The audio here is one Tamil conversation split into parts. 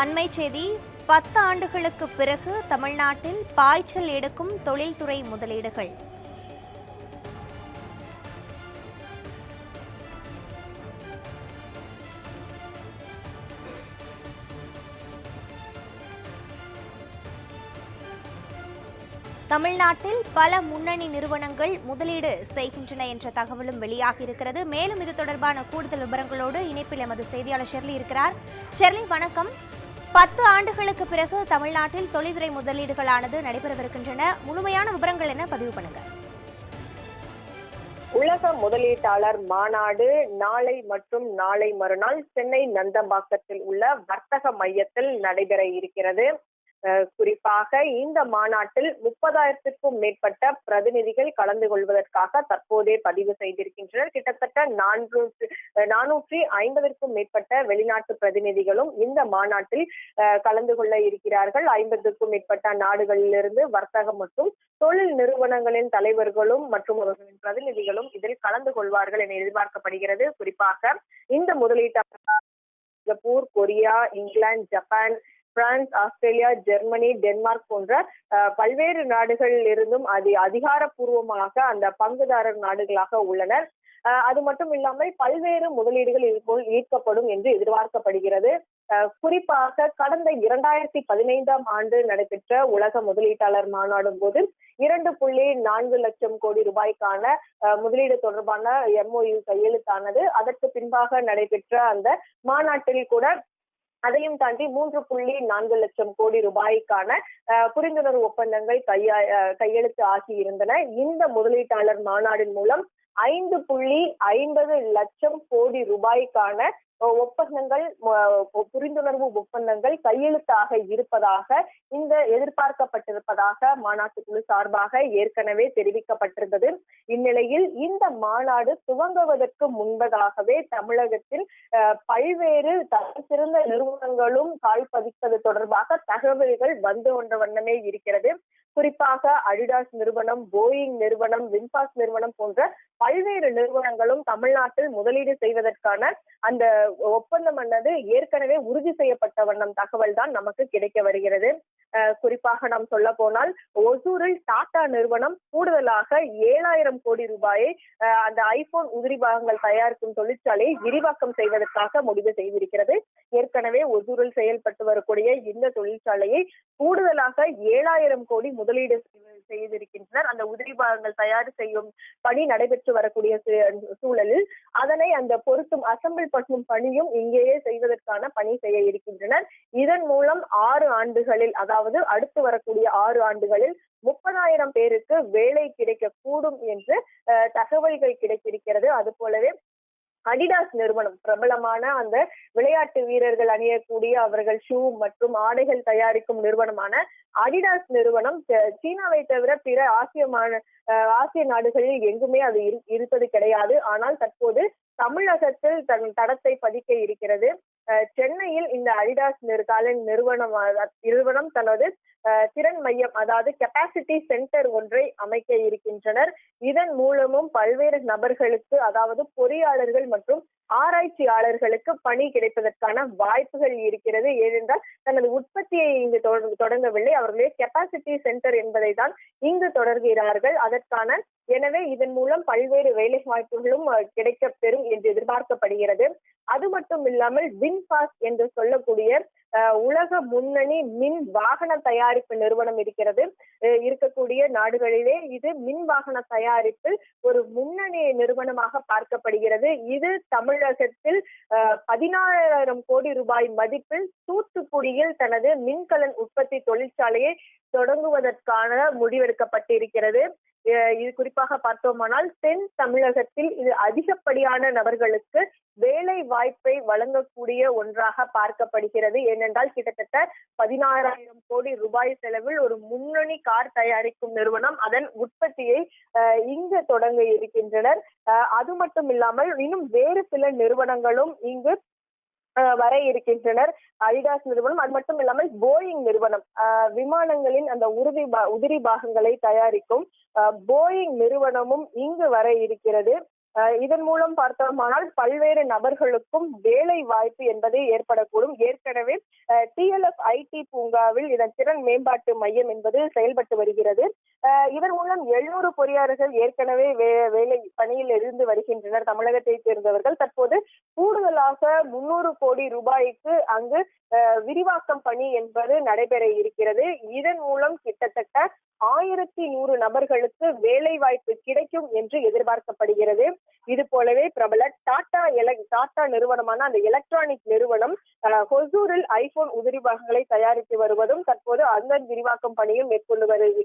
அண்மை செய்தி பத்து ஆண்டுகளுக்கு பிறகு தமிழ்நாட்டில் பாய்ச்சல் எடுக்கும் தொழில்துறை முதலீடுகள். தமிழ்நாட்டில் பல முன்னணி நிறுவனங்கள் முதலீடு செய்கின்றன என்ற தகவலும் வெளியாகியிருக்கிறது மேலும் இது தொடர்பான கூடுதல் விவரங்களோடு இணைப்பில் எமது செய்தியாளர் ஷெர்லி இருக்கிறார். ஷெர்லி வணக்கம். பத்து ஆண்டுகளுக்கு பிறகு தமிழ்நாட்டில் தொழில்துறை முதலீடுகளானது நடைபெறவிருக்கின்றன. முழுமையான விவரங்கள் என பதிவு பண்ணுங்க. உலக முதலீட்டாளர் மாநாடு நாளை மற்றும் நாளை மறுநாள் சென்னை நந்தம்பாக்கத்தில் உள்ள வர்த்தக மையத்தில் நடைபெற இருக்கிறது. குறிப்பாக இந்த மாநாட்டில் முப்பதாயிரத்திற்கும் மேற்பட்ட பிரதிநிதிகள் கலந்து கொள்வதற்காக தற்போதே பதிவு செய்திருக்கின்றனர். கிட்டத்தட்ட நான்கு நானூற்றி ஐம்பதற்கும் மேற்பட்ட வெளிநாட்டு பிரதிநிதிகளும் இந்த மாநாட்டில் கலந்து கொள்ள இருக்கிறார்கள். ஐம்பதுக்கும் மேற்பட்ட நாடுகளிலிருந்து வர்த்தகம் மற்றும் தொழில் நிறுவனங்களின் தலைவர்களும் மற்றும் அவர்களின் பிரதிநிதிகளும் இதில் கலந்து கொள்வார்கள் என எதிர்பார்க்கப்படுகிறது. குறிப்பாக இந்த முதலீட்டாளர் Singapore Korea England Japan France Australia Germany Denmark போன்ற அஹ், பல்வேறு நாடுகளில் இருந்தும் அது அதிகாரப்பூர்வமாக அந்த பங்குதாரர் நாடுகளாக உள்ளனர். அஹ், அது மட்டும் இல்லாமல் பல்வேறு முதலீடுகள் இதுபோல் ஈர்க்கப்படும் என்று எதிர்பார்க்கப்படுகிறது. அஹ், குறிப்பாக கடந்த இரண்டாயிரத்தி பதினைந்தாம் ஆண்டு நடைபெற்ற உலக முதலீட்டாளர் மாநாடும் போது இரண்டு புள்ளி நான்கு லட்சம் கோடி ரூபாய்க்கான அஹ், முதலீடு தொடர்பான எம்ஓயு கையெழுத்தானது. அதற்கு பின்பாக நடைபெற்ற அந்த மாநாட்டில் கூட அதையும் தாண்டி மூன்று புள்ளி நான்கு லட்சம் கோடி ரூபாய்க்கான அஹ், புரிந்துணர்வு ஒப்பந்தங்கள் கையா அஹ், கையெழுத்து ஆகி இருந்தன. இந்த முதலீட்டாளர் மாநாடின் மூலம் ஐந்து புள்ளி ஐம்பது லட்சம் கோடி ரூபாய்க்கான ஒப்பந்தங்கள் புரிந்துணர்வு ஒப்பந்தங்கள் கையெழுத்தாக இருப்பதாக இந்த எதிர்பார்க்கப்பட்டிருப்பதாக மாநாட்டு குழு சார்பாக ஏற்கனவே தெரிவிக்கப்பட்டிருந்தது. இந்நிலையில் இந்த மாநாடு துவங்குவதற்கு முன்பதாகவே தமிழகத்தில் அஹ், பல்வேறு தலை சிறந்த நிறுவனங்களும் கால் பதிப்பது தொடர்பாக தகவல்கள் வந்து கொண்ட வண்ணமே இருக்கிறது. குறிப்பாக அடிடாஸ் நிறுவனம் போயிங் நிறுவனம் வின்பாஸ் நிறுவனம் போன்ற பல்வேறு நிறுவனங்களும் தமிழ்நாட்டில் முதலீடு செய்வதற்கான அந்த ஒப்பந்தம் ஆனது ஏற்கனவே உறுதி செய்யப்பட்ட வண்ணம் தகவல் தான் நமக்கு கிடைக்க வருகிறது. குறிப்பாக நாம் சொல்ல போனால் ஒசூரில் டாடா நிறுவனம் கூடுதலாக ஏழாயிரம் கோடி ரூபாயை அந்த ஐபோன் உதிரி பாகங்கள் தயாரிக்கும் தொழிற்சாலையை விரிவாக்கம் செய்வதற்காக முடிவு செய்திருக்கிறது. ஏற்கனவே ஒசூரில் செயல்பட்டு வரக்கூடிய இந்த தொழிற்சாலையை கூடுதலாக ஏழாயிரம் கோடி முதலீடு செய்திருக்கின்றனர். அந்த உதிரி பாகங்கள் தயார் செய்யும் பணி நடைபெற்று வரக்கூடிய சூழலில் அதனை அந்த பொருத்தும் அசம்பிள் பண்ணும் பணியும் இங்கேயே செய்வதற்கான பணி செய்ய இருக்கின்றனர். இதன் மூலம் ஆறு ஆண்டுகளில் அதாவது அடுத்து வரக்கூடிய ஆறு ஆண்டுகளில் முப்பதாயிரம் பேருக்கு வேலை கிடைக்கக்கூடும் என்று தகவல்கள் கிடைத்திருக்கிறது. அது போலவே அடிடாஸ் நிறுவனம். பிரபலமான அந்த விளையாட்டு வீரர்கள் அணியக்கூடிய அவர்கள் ஷூ மற்றும் ஆடைகள் தயாரிக்கும் நிறுவனமான அடிடாஸ் நிறுவனம். சீனாவை தவிர பிற ஆசிய ஆசிய நாடுகளில் எங்குமே அது இரு- இருப்பது கிடையாது. ஆனால் தற்போது தமிழகத்தில் தன் தடத்தை பதிக்க இருக்கிறது. சென்னையில் இந்த அடிடாஸ் நிறுகாலின் நிறுவனம் நிறுவனம் தனது திறன் மையம் அதாவது கெப்பாசிட்டி சென்டர் ஒன்றை அமைக்க இருக்கின்றனர். இதன் மூலமும் பல்வேறு நபர்களுக்கு அதாவது பொறியாளர்கள் மற்றும் ஆராய்ச்சியாளர்களுக்கு பணி கிடைப்பதற்கான வாய்ப்புகள் இருக்கிறது. ஏனென்றால் தனது உற்பத்தியை இங்கு தொடங்கவில்லை. அவர்களுடைய கெப்பாசிட்டி சென்டர் என்பதை தான் இங்கு தொடர்கிறார்கள். அதற்கான எனவே இதன் மூலம் பல்வேறு வேலை வாய்ப்புகளும் அஹ், கிடைக்கப் பெறும் என்று எதிர்பார்க்கப்படுகிறது. அது மட்டும் இல்லாமல் வின்பாஸ் என்று சொல்லக்கூடிய உலக முன்னணி மின் வாகன தயாரிப்பு நிறுவனம் இருக்கிறது. இருக்கக்கூடிய நாடுகளிலே இது மின் வாகன தயாரிப்பில் ஒரு முன்னணி நிறுவனமாக பார்க்கப்படுகிறது. இது தமிழகத்தில் பதினாறாயிரம் கோடி ரூபாய் மதிப்பில் தூத்துக்குடியில் தனது மின்கலன் உற்பத்தி தொழிற்சாலையை தொடங்குவதற்கான முடிவெடுக்கப்பட்டிருக்கிறது. இது குறிப்பாக பார்த்தோமானால் தென் தமிழகத்தில் இது அதிகப்படியான நபர்களுக்கு வேலை வாய்ப்பை வழங்கக்கூடிய ஒன்றாக பார்க்கப்படுகிறது. ஏனென்றால் கிட்டத்தட்ட பதினாறாயிரம் கோடி ரூபாய் செலவில் ஒரு முன்னணி கார் தயாரிக்கும் நிறுவனம் அதன் உற்பத்தியை அஹ், இங்கு தொடங்க இருக்கின்றனர். அஹ், அது மட்டும் இல்லாமல் இன்னும் வேறு சில நிறுவனங்களும் இங்கு வர இருக்கின்றனர் அடிடாஸ் நிறுவனம். அது மட்டும் இல்லாமல் போயிங் நிறுவனம். விமானங்களின் அந்த உறுதி உதிரி பாகங்களை தயாரிக்கும் போயிங் நிறுவனமும் இங்கு வர இருக்கிறது. இதன் மூலம் பார்த்தோமானால் பல்வேறு நபர்களுக்கும் வேலை வாய்ப்பு என்பது ஏற்படக்கூடும். ஏற்கனவே டிஎல்எஃப் ஐடி பூங்காவில் இதன் திறன் மேம்பாட்டு மையம் என்பது செயல்பட்டு வருகிறது. அஹ் இதன் மூலம் எழுநூறு பொறியாளர்கள் ஏற்கனவே வே- வேலை பணியில் இருந்து வருகின்றனர். தமிழகத்தை சேர்ந்தவர்கள். தற்போது கூடுதலாக முன்னூறு கோடி ரூபாய்க்கு அங்கு விரிவாக்கம் பணி என்பது நடைபெற இருக்கிறது. இதன் மூலம் கிட்டத்தட்ட ஆயிரத்தி நூறு நபர்களுக்கு வேலை வாய்ப்பு கிடைக்கும் என்று எதிர்பார்க்கப்படுகிறது. இது போலவே பிரபல டாடா எலக் டாடா நிறுவனமான அந்த எலக்ட்ரானிக் நிறுவனம் ஹொசூரில் ஐபோன் உதிரி பாகங்களை தயாரித்து வருவதும் தற்போது அந்த விரிவாக்கம் பணியும் மேற்கொண்டு வருது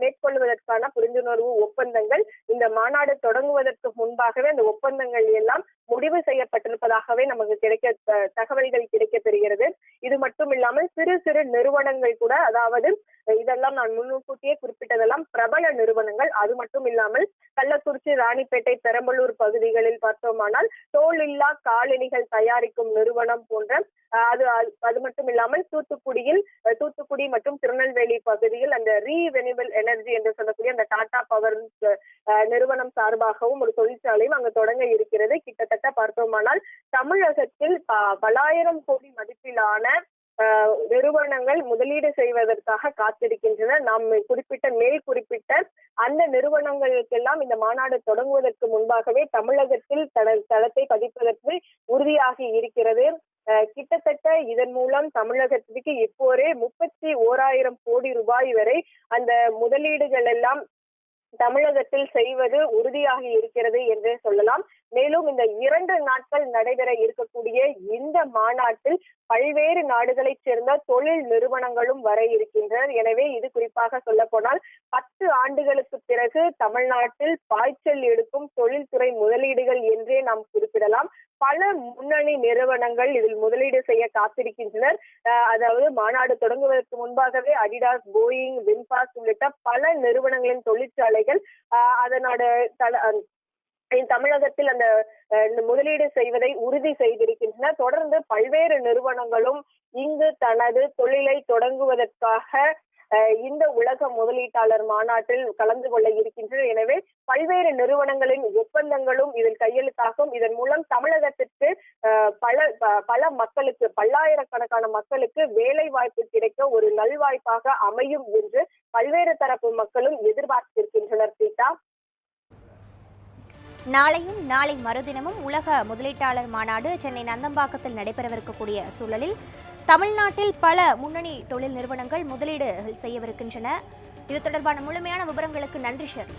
மேற்கொள்வதற்கான புரிந்துணர்வு ஒப்பந்தங்கள் இந்த மாநாடு தொடங்குவதற்கு முன்பாகவே அந்த ஒப்பந்தங்கள் எல்லாம் முடிவு செய்யப்பட்டிருப்பதாகவே நமக்கு கிடைக்க தகவல்கள் கிடைக்க பெறுகிறது இது மட்டும் இல்லாமல் சிறு சிறு நிறுவனங்கள் கூட அதாவது இதெல்லாம் நான் முன்கூட்டியே குறிப்பிட்டதெல்லாம் பிரபல நிறுவனங்கள் அது மட்டும் இல்லாமல் கள்ளக்குறிச்சி ராணிப்பேட்டை பெரம்பலூர் பகுதிகளில் பார்த்தோமானால் தோல் இல்லா காலணிகள் தயாரிக்கும் நிறுவனம் போன்ற அது அது- அது மட்டும் இல்லாமல் தூத்துக்குடியில் தூத்துக்குடி மற்றும் திருநெல்வேலி பகுதியில் அந்த ரீவெனிபிள் எனர்ஜி என்று சொல்லக்கூடிய அந்த டாடா பவர் அஹ், நிறுவனம் சார்பாகவும் ஒரு தொழிற்சாலையும் அங்கு தொடங்க இருக்கிறது. கிட்டத்தட்ட பார்த்தோமானால் தமிழகத்தில் ப- பலாயிரம் கோடி மதிப்பிலான நிறுவனங்கள் முதலீடு செய்வதற்காக காத்திருக்கின்றன. நாம் குறிப்பிட்ட மேல் குறிப்பிட்ட அந்த நிறுவனங்களுக்கெல்லாம் இந்த மாநாடு தொடங்குவதற்கு முன்பாகவே தமிழகத்தில் தட தளத்தை பதிப்பதற்கு உறுதியாகி இருக்கிறது. கிட்டத்தட்ட இதன் மூலம் தமிழகத்திற்கு இப்போரே முப்பத்தி ஓராயிரம் கோடி ரூபாய் வரை அந்த முதலீடுகள் எல்லாம் தமிழகத்தில் செய்வது உறுதியாகி இருக்கிறது என்றே சொல்லலாம். மேலும் இந்த இரண்டு நாட்கள் நடைபெற இருக்கக்கூடிய இந்த மாநாட்டில் பல்வேறு நாடுகளைச் சேர்ந்த தொழில் நிறுவனங்களும் வர இருக்கின்றனர். எனவே இது குறிப்பாக சொல்ல போனால் பத்து ஆண்டுகளுக்கு பிறகு தமிழ்நாட்டில் பாய்ச்சல் எடுக்கும் தொழில்துறை முதலீடுகள் என்றே நாம் குறிப்பிடலாம். பல முன்னணி நிறுவனங்கள் இதில் முதலீடு செய்ய காத்திருக்கின்றனர். அஹ் அதாவது மாநாடு தொடங்குவதற்கு முன்பாகவே அடிடாஸ் போயிங் வின்பாஸ் உள்ளிட்ட பல நிறுவனங்களின் தொழிற்சாலைகள் அதனோட தல- தமிழகத்தில் அந்த அஹ், முதலீடு செய்வதை உறுதி செய்திருக்கின்றன. தொடர்ந்து பல்வேறு நிறுவனங்களும் இங்கு தனது தொழிலை தொடங்குவதற்காக இந்த உலக முதலீட்டாளர் மாநாட்டில் கலந்து கொள்ள இருக்கின்றனர். எனவே பல்வேறு நிறுவனங்களின் ஒப்பந்தங்களும் இதில் கையெழுத்தாகும். இதன் மூலம் தமிழகத்திற்கு பல பல மக்களுக்கு பல்லாயிரக்கணக்கான மக்களுக்கு வேலை வாய்ப்பு கிடைக்க ஒரு நல்வாய்ப்பாக அமையும் என்று பல்வேறு தரப்பு மக்களும் எதிர்பார்த்திருக்கின்றனர் சீதா. நாளையும் நாளை மறுதினமும் உலக முதலீட்டாளர் மாநாடு சென்னை நந்தம்பாக்கத்தில் நடைபெறவிருக்கக்கூடிய சூழலில் தமிழ்நாட்டில் பல முன்னணி தொழில் நிறுவனங்கள் முதலீடு செய்யவிருக்கின்றன. இது தொடர்பான முழுமையான விவரங்களுக்கு நன்றி ஷெர்லி